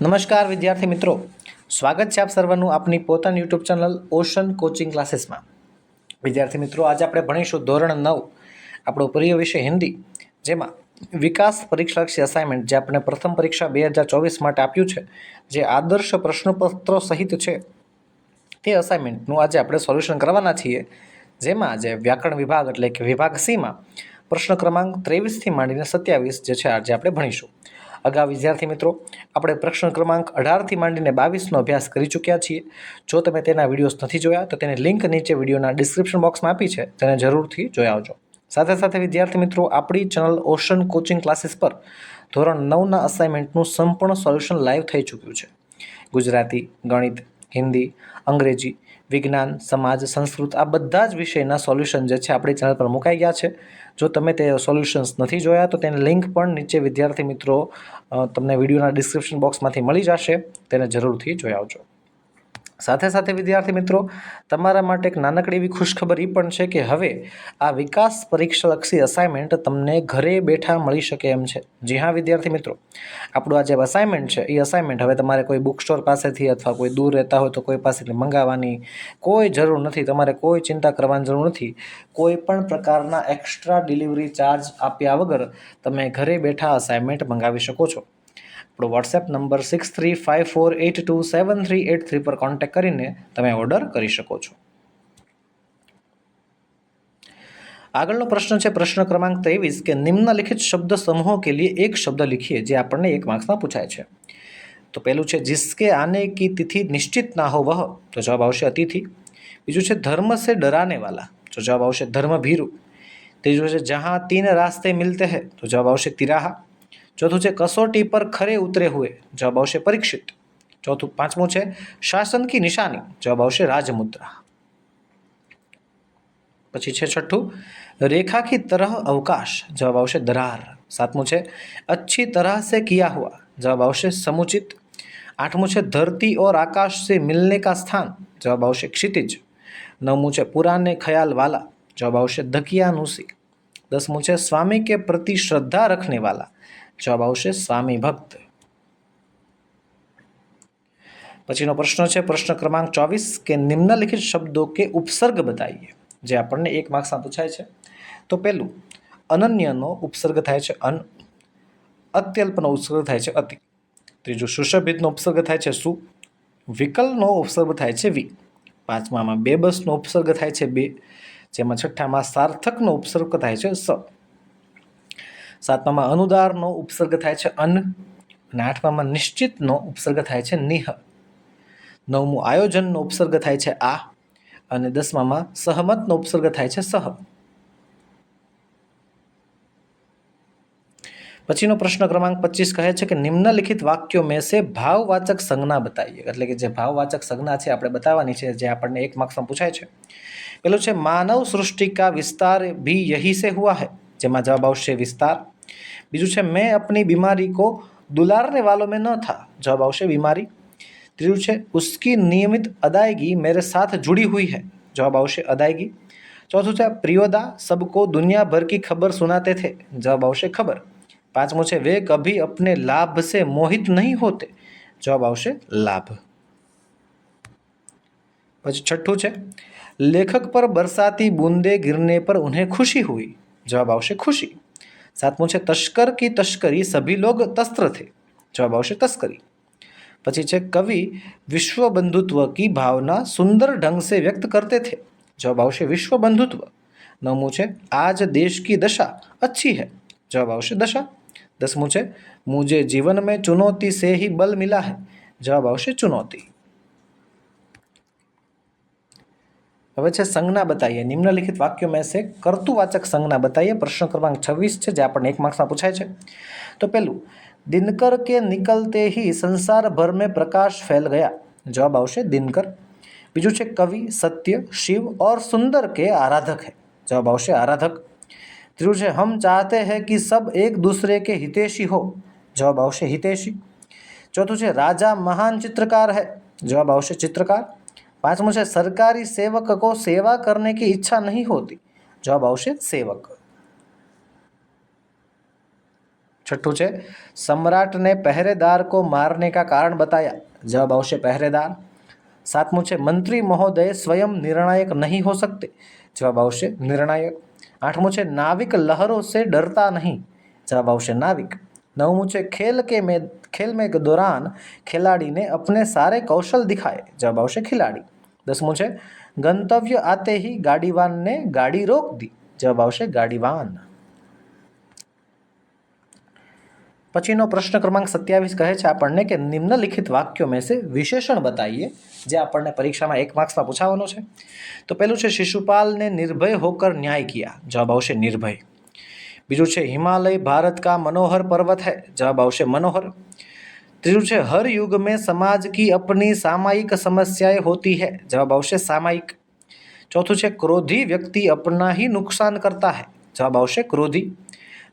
નમસ્કાર વિદ્યાર્થી મિત્રો. સ્વાગત છે આપ સર્વનું આપની પોતાની યુટ્યુબ ચેનલ ઓશન કોચિંગ ક્લાસીસમાં. વિદ્યાર્થી મિત્રો, આજે આપણે ભણીશું ધોરણ નવ, આપણો પ્રિય વિષય હિન્દી, જેમાં વિકાસ પરીક્ષાલક્ષી અસાઇનમેન્ટ જે આપણે પ્રથમ પરીક્ષા બે હજાર ચોવીસ માટે આપ્યું છે, જે આદર્શ પ્રશ્નપત્રો સહિત છે, તે અસાઇનમેન્ટનું આજે આપણે સોલ્યુશન કરવાના છીએ, જેમાં આજે વ્યાકરણ વિભાગ એટલે કે વિભાગ સીમાં પ્રશ્ન ક્રમાંક ત્રેવીસથી માંડીને સત્યાવીસ જે છે આજે આપણે ભણીશું. અગાઉ વિદ્યાર્થી મિત્રો, આપણે પ્રશ્ન ક્રમાંક અઢારથી માંડીને બાવીસનો અભ્યાસ કરી ચૂક્યા છીએ. જો તમે તેના વિડીયોઝ નથી જોયા, તો તેની લિંક નીચે વિડીયોના ડિસ્ક્રિપ્શન બોક્સમાં આપી છે. તેને જરૂરથી જોઈ આવજો. સાથે સાથે વિદ્યાર્થી મિત્રો, આપણી ચેનલ ઓશન કોચિંગ ક્લાસીસ પર ધોરણ નવના અસાઇનમેન્ટનું સંપૂર્ણ સોલ્યુશન લાઈવ થઈ ચૂક્યું છે. ગુજરાતી, ગણિત, હિન્દી, અંગ્રેજી વિજ્ઞાન, સમાજ, સંસ્કૃત, આ બધા જ વિષયના સોલ્યુશન જે છે આપણી ચેનલ પર મુકાઈ ગયા છે. જો તમે તે સોલ્યુશન્સ નથી જોયા, તો તેની લિંક પણ નીચે વિદ્યાર્થી મિત્રો તમને વિડીયોના ડિસ્ક્રિપ્શન બોક્સમાંથી મળી જશે. તેને જરૂરથી જોઈ આવજો. સાથે સાથે વિદ્યાર્થી મિત્રો, તમારા માટે એક નાનકડી એવી ખુશખબર એ પણ છે કે હવે આ વિકાસ પરીક્ષાલક્ષી અસાઇનમેન્ટ તમને ઘરે બેઠા મળી શકે એમ છે. જી હા, વિદ્યાર્થી મિત્રો. આપણું આ જે અસાઇનમેન્ટ છે એ અસાઇનમેન્ટ હવે તમારે કોઈ બુક સ્ટોર પાસેથી અથવા કોઈ દૂર રહેતા હોય તો કોઈ પાસેથી મંગાવવાની કોઈ જરૂર નથી. તમારે કોઈ ચિંતા કરવાની જરૂર નથી. કોઈ પણ પ્રકારના એક્સ્ટ્રા ડિલિવરી ચાર્જ આપ્યા વગર તમે ઘરે બેઠા અસાઇનમેન્ટ મંગાવી શકો છો. આપણો WhatsApp number six three five four eight two seven three eight three પર કોન્ટેક્ટ કરીને તમે ઓર્ડર કરી શકો છો. આગળનો પ્રશ્ન છે, પ્રશ્ન ક્રમાંક ત્રેવીસ કે નિમ્નલિખિત શબ્દ સમૂહો કે લીએ એક શબ્દ લખીએ જે આપણને એક માર્ક્સમાં પૂછાય છે. તો પહેલું છે, જિસ્કે આને કી તિથિ નિશ્ચિત ના હો વહ તો જવાબ આવશે અતિથિ. બીજું છે, ધર્મ સે ડરાને વાલા? તો જવાબ આવશે ધર્મ ભીરુ ત્રીજું છે, જહાં તીન રાસ્તે મિલતે હે? તો જવાબ આવશે તિરાહા. चौथु कसोटी पर खरे उतरे हुए जवाब आवश्य परीक्षित चौथु पांचमू है शासन की निशानी जवाब आवश्य राजमुद्रा पची है छठू रेखा की तरह अवकाश जवाब आवश्य दरार सातमू अच्छी तरह से किया हुआ जवाब आवश्य समुचित आठमू है धरती और आकाश से मिलने का स्थान जवाब आवश्य क्षितिज नवमू पुराने ख्याल वाला जवाब आवश्य धकियानुषी दसमू है स्वामी के प्रति श्रद्धा रखने वाला જવાબ આવશે સ્વામી ભક્ત. પછીનો પ્રશ્ન છે, પ્રશ્ન ક્રમાંક ચોવીસ કે નિમ્નલિખિત શબ્દો કે ઉપસર્ગ બતાવીએ, જે આપણને એક માર્ક્સમાં પૂછાય છે. તો પહેલું, અનન્યનો ઉપસર્ગ થાય છે, અન અત્યલ્પનો ઉપસર્ગ થાય છે, અતિ. ત્રીજું, સુશોભિતનો ઉપસર્ગ થાય છે, સુ. વિકલનો ઉપસર્ગ થાય છે, વિ. પાંચમામાં બે બસનો ઉપસર્ગ થાય છે, બે. જેમાં છઠ્ઠામાં સાર્થકનો ઉપસર્ગ થાય છે, સ. સાતમામાં અનુદારનો ઉપસર્ગ થાય છે અન્ન અને આઠમામાં નિશ્ચિતનો ઉપસર્ગ થાય છે નિહ. નવમું આયોજનનો ઉપસર્ગ થાય છે આ અને દસમામાં સહમતનો ઉપસર્ગ થાય છે સહ. પછીનો પ્રશ્ન ક્રમાંક પચીસ કહે છે કે નિમ્નલિખિત વાક્યો મેં સે ભાવવાચક સંજ્ઞા બતાવીએ એટલે કે જે ભાવવાચક સંજ્ઞા છે આપણે બતાવવાની છે, જે આપણને એક માર્ક્સમાં પૂછાય છે. પેલું છે, માનવ સૃષ્ટિ કા વિસ્તાર ભી યહી સે હુઆ હૈ જેમાં જવાબ આવશે વિસ્તાર. बीजू है मैं अपनी बीमारी को दुलारने वालों में न था। जवाब आवश्य बीमारी। तीजू है उसकी नियमित अदायगी मेरे साथ जुड़ी हुई है। जवाब आवश्य अदायगी। चौथों से प्रियोदा, सबको दुनिया भर की खबर सुनाते थे। जवाब आवश्य खबर। पाँचवों से वे कभी अपने लाभ से मोहित नहीं होते। जवाब आवश्य लाभ। छठू छे, लेखक पर बरसाती बूंदे गिरने पर उन्हें खुशी हुई। जवाब आवश्य खुशी। सातमों से तस्कर की तस्करी सभी लोग तस्त्र थे। जवाब आवश्य तस्करी। पची है कवि विश्व बंधुत्व की भावना सुंदर ढंग से व्यक्त करते थे। जवाब आवश्य विश्व बंधुत्व नवमू है आज देश की दशा अच्छी है। जवाब आवश्य दशा। दसमू है मुझे जीवन में चुनौती से ही बल मिला है। जवाब आवश्य चुनौती। अब छे संज्ञा बताइए निम्नलिखित वाक्य में से कर्तुवाचक संज्ञा बताइए प्रश्न क्रमांक छवीस है जे अपने एक मार्क्स में पूछाय तो पेलू दिनकर के निकलते ही संसार भर में प्रकाश फैल गया जवाब आनकर बीजू है कवि सत्य शिव और सुंदर के आराधक है जवाब आराधक त्रीजू है हम चाहते हैं कि सब एक दूसरे के हितेशी हो जवाब आितेशी चौथु राजा महान चित्रकार है जवाब आ चित्रकार पांचवं છે सरकारी सेवक को सेवा करने की इच्छा नहीं होती जवाब આવશે सेवक छठू છે सम्राट ने पहरेदार को मारने का कारण बताया जवाब આવશે પહેરેદાર સાતમું છે મંત્રી મહોદય સ્વયં નિર્ણાયક નહીં હો सकते જવાબ આવશે નિર્ણાયક આઠમું છે નાવિક લહરો से डरता नहीं જવાબ આવશે નાવિક નવમું છે ખેલ કે મેં ખેલ મેં के दौरान खिलाड़ी ने अपने सारे कौशल दिखाए जवाब આવશે ખિલાડી દસમું છે, ગંતવ્ય આતે હિ ગાડીવાનને ગાડી રોક દી. જવાબ આવશે, ગાડીવાન. પછીનો પ્રશ્ન ક્રમાંક સત્યાવીસ કહે છે આપણને કે નિમ્નલિખિત વાક્યો મેં સે વિશેષણ બતાવીએ જે આપણને પરીક્ષામાં એક માર્ક્સમાં પૂછાવાનો છે. તો પેલું છે, શિશુપાલને નિર્ભય હોકર ન્યાય કિયા. જવાબ આવશે, નિર્ભય. બીજું છે, હિમાલય ભારત કા મનોહર પર્વત હૈ. જવાબ આવશે, મનોહર. त्रिरुच हर युग में समाज की अपनी सामायिक समस्याएँ होती है। जवाब अवश्य सामायिक। चौथों से क्रोधी व्यक्ति अपना ही नुकसान करता है। जवाब अवश्य क्रोधी।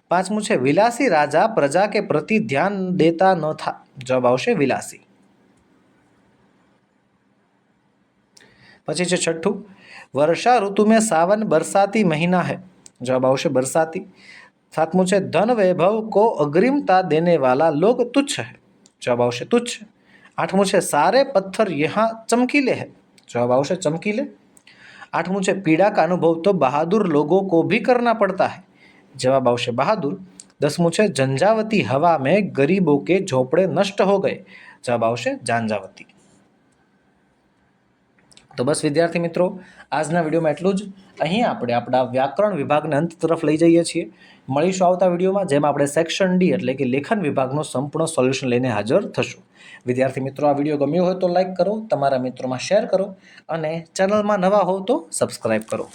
पाँचवें से विलासी राजा प्रजा के प्रति ध्यान देता न था। जवाब अवश्य विलासी। पची से छठू वर्षा ऋतु में सावन बरसाती महीना है। जवाब आवश्य बरसाती। सातवें से धन वैभव को अग्रिमता देने वाला लोग तुच्छ है। जवाब आवश्य तुच्छ। आठमू से सारे पत्थर यहाँ चमकीले है। जवाब आवश्य चमकीले। आठमू से पीड़ा का अनुभव तो बहादुर लोगों को भी करना पड़ता है। जवाब आवश्य बहादुर। दसमू से झंझावती हवा में गरीबों के झोपड़े नष्ट हो गए। जवाब आवश्य झंझावती તો બસ વિદ્યાર્થી મિત્રો, આજના વિડીયોમાં એટલું જ. અહીં આપણે આપણા વ્યાકરણ વિભાગને અંત તરફ લઈ જઈએ છીએ. મળીશું આવતા વિડીયોમાં, જેમાં આપણે સેક્શન ડી એટલે કે લેખન વિભાગનું સંપૂર્ણ સોલ્યુશન લઈને હાજર થશું. વિદ્યાર્થી મિત્રો, આ વીડિયો ગમ્યો હોય તો લાઇક કરો, તમારા મિત્રોમાં શેર કરો અને ચેનલમાં નવા હો તો સબસ્ક્રાઈબ કરો.